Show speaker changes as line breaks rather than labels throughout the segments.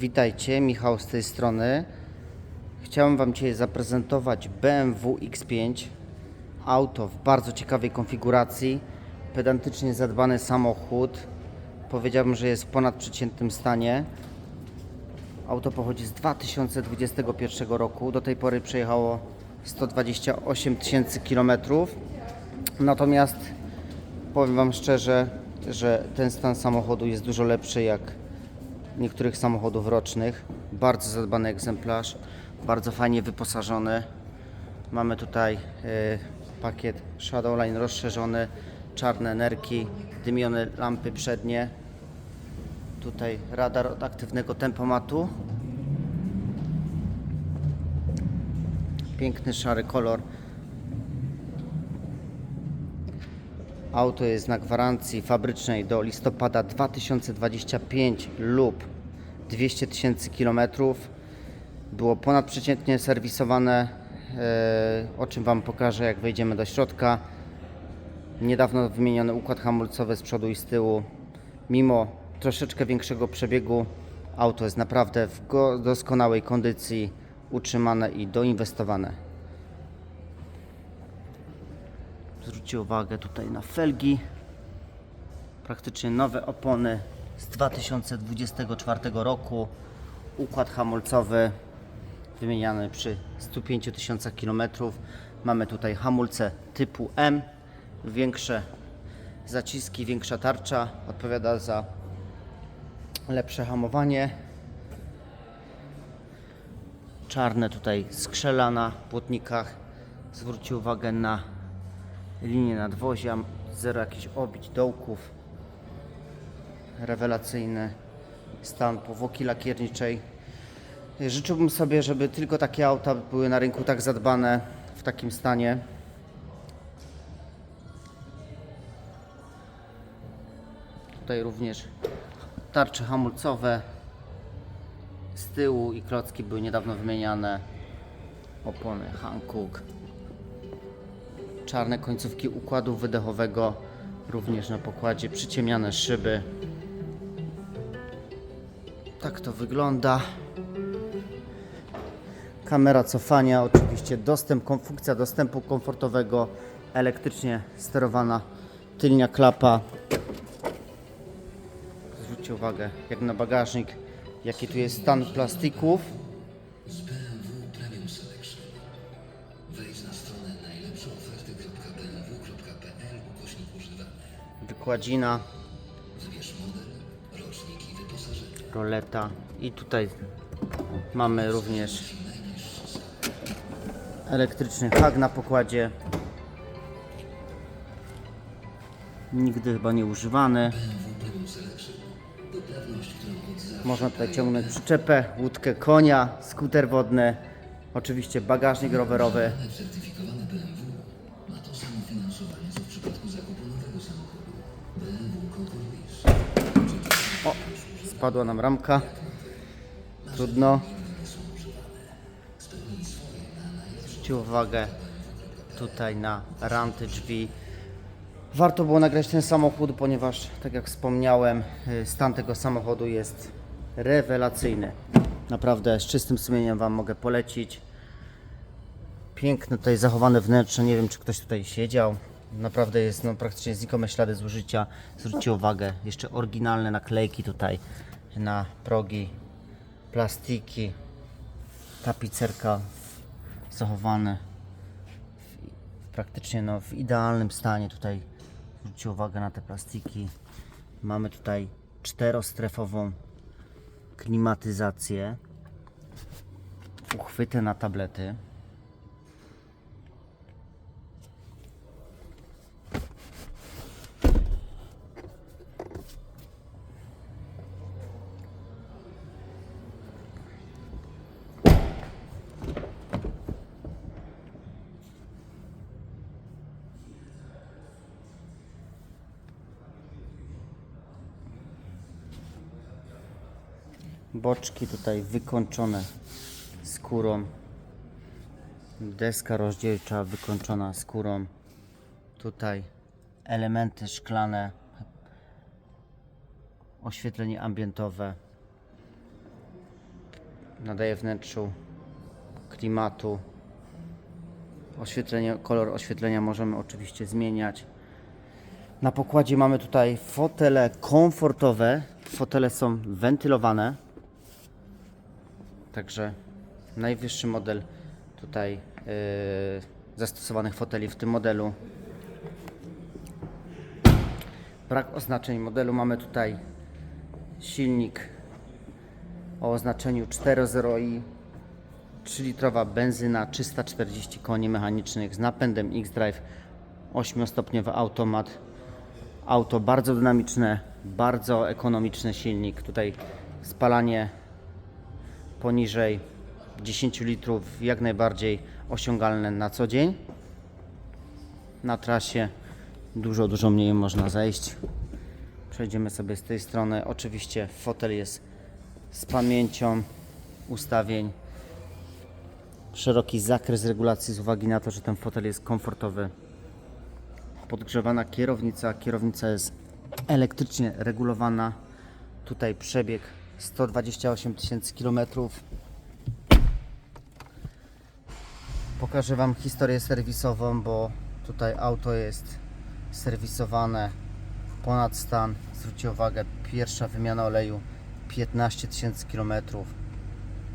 Witajcie, Michał z tej strony. Chciałem Wam dzisiaj zaprezentować BMW X5. Auto w bardzo ciekawej konfiguracji, pedantycznie zadbany samochód. Powiedziałbym, że jest w ponadprzeciętnym stanie. Auto pochodzi z 2021 roku. Do tej pory przejechało 128 tysięcy kilometrów. Natomiast powiem Wam szczerze, że ten stan samochodu jest dużo lepszy jak niektórych samochodów rocznych. Bardzo zadbany egzemplarz, bardzo fajnie wyposażony. Mamy tutaj e, pakiet Shadowline rozszerzony, czarne nerki, dymione lampy przednie. Tutaj radar od aktywnego tempomatu. Piękny szary kolor. Auto jest na gwarancji fabrycznej do listopada 2025 lub 200 tysięcy kilometrów. Było ponadprzeciętnie serwisowane, e, o czym Wam pokażę jak wejdziemy do środka. Niedawno wymieniony układ hamulcowy z przodu i z tyłu. Mimo troszeczkę większego przebiegu, auto jest naprawdę w doskonałej kondycji, utrzymane i doinwestowane. Zwróćcie uwagę tutaj na felgi. Praktycznie nowe opony z 2024 roku. Układ hamulcowy wymieniany przy 105 tysiącach km. Mamy tutaj hamulce typu M. Większe zaciski, większa tarcza. Odpowiada za lepsze hamowanie. Czarne tutaj skrzela na płotnikach. Zwróćcie uwagę na linię nadwozia, zero jakichś obić, dołków. Rewelacyjny stan powłoki lakierniczej. Życzyłbym sobie, żeby tylko takie auta były na rynku tak zadbane w takim stanie. Tutaj również tarcze hamulcowe z tyłu i klocki były niedawno wymieniane. Opony Hankook czarne końcówki układu wydechowego, również na pokładzie przyciemniane szyby. Tak to wygląda. Kamera cofania, oczywiście dostęp, funkcja dostępu komfortowego, elektrycznie sterowana tylnia klapa. Zwróćcie uwagę, jak na bagażnik, jaki tu jest stan plastików.
Wyposażenie.
roleta. I tutaj mamy również elektryczny hak na pokładzie. Nigdy chyba nie używany. Można tutaj ciągnąć przyczepę, łódkę konia, skuter wodny oczywiście bagażnik rowerowy spadła nam ramka trudno zwróćcie uwagę tutaj na ranty drzwi Warto było nagrać ten samochód, ponieważ, tak jak wspomniałem, y, stan tego samochodu jest rewelacyjny. Naprawdę z czystym sumieniem Wam mogę polecić. Piękne tutaj zachowane wnętrze. Nie wiem, czy ktoś tutaj siedział. Naprawdę jest no, praktycznie znikome ślady zużycia. Zwróćcie uwagę, jeszcze oryginalne naklejki tutaj na progi, plastiki, tapicerka zachowane w, praktycznie no, w idealnym stanie. Tutaj zwróćcie uwagę na te plastiki. Mamy tutaj czterostrefową klimatyzację, uchwyty na tablety. Boczki tutaj wykończone skórą. Deska rozdzielcza wykończona skórą. Tutaj elementy szklane. Oświetlenie ambientowe. nadaje wnętrzu klimatu. Oświetlenie, kolor oświetlenia możemy oczywiście zmieniać. Na pokładzie mamy tutaj fotele komfortowe. Fotele są wentylowane. Także najwyższy model tutaj yy, zastosowanych foteli w tym modelu. Brak oznaczeń modelu. Mamy tutaj silnik o oznaczeniu 4.0i 3-litrowa benzyna 340 koni mechanicznych z napędem X-Drive 8-stopniowy automat. Auto bardzo dynamiczne bardzo ekonomiczny silnik. Tutaj spalanie poniżej 10 litrów jak najbardziej osiągalne na co dzień. Na trasie dużo, dużo mniej można zejść. Przejdziemy sobie z tej strony. Oczywiście fotel jest z pamięcią ustawień. Szeroki zakres regulacji z uwagi na to, że ten fotel jest komfortowy. Podgrzewana kierownica. Kierownica jest elektrycznie regulowana. Tutaj przebieg 128 tysięcy kilometrów Pokażę Wam historię serwisową, bo tutaj auto jest serwisowane ponad stan. Zwróćcie uwagę, pierwsza wymiana oleju 15 tysięcy kilometrów.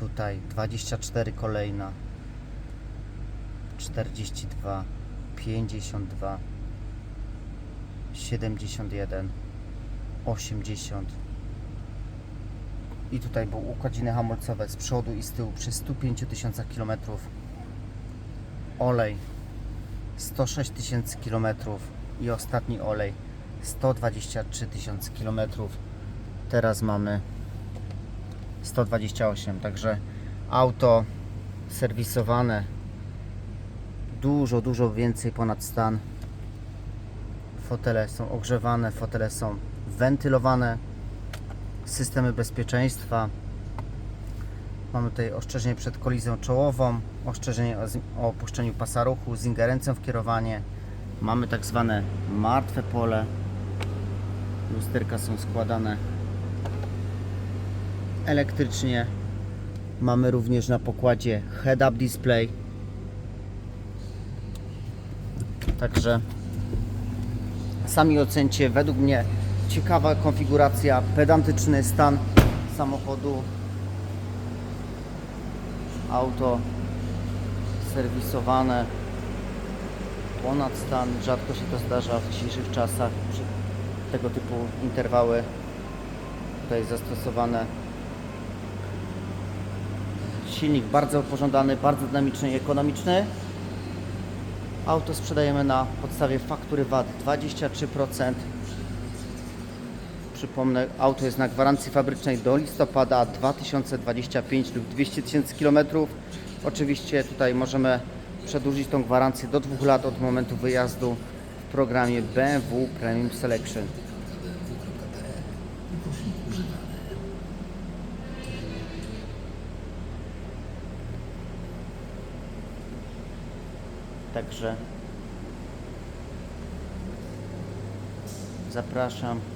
Tutaj 24 kolejna. 42, 52, 71, 80. I tutaj był układziny hamulcowe z przodu i z tyłu przy 105 tysiącach kilometrów olej. 106 tysięcy kilometrów i ostatni olej. 123 tysiące kilometrów. Teraz mamy 128 także auto serwisowane. Dużo, dużo więcej ponad stan. Fotele są ogrzewane, fotele są wentylowane systemy bezpieczeństwa Mamy tutaj ostrzeżenie przed kolizją czołową, ostrzeżenie o, opuszczeniu pasa ruchu z ingerencją w kierowanie. Mamy tak zwane martwe pole. Lusterka są składane elektrycznie. Mamy również na pokładzie head-up display. Także sami ocencie, według mnie ciekawa konfiguracja, pedantyczny stan samochodu auto serwisowane ponad stan. Rzadko się to zdarza w dzisiejszych czasach. Tego typu interwały tutaj zastosowane. Silnik bardzo pożądany, bardzo dynamiczny i ekonomiczny. Auto sprzedajemy na podstawie faktury VAT 23%. Przypomnę, auto jest na gwarancji fabrycznej do listopada 2025 lub 200 tysięcy kilometrów. Oczywiście tutaj możemy przedłużyć tą gwarancję do dwóch lat od momentu wyjazdu w programie BMW Premium Selection. Także zapraszam.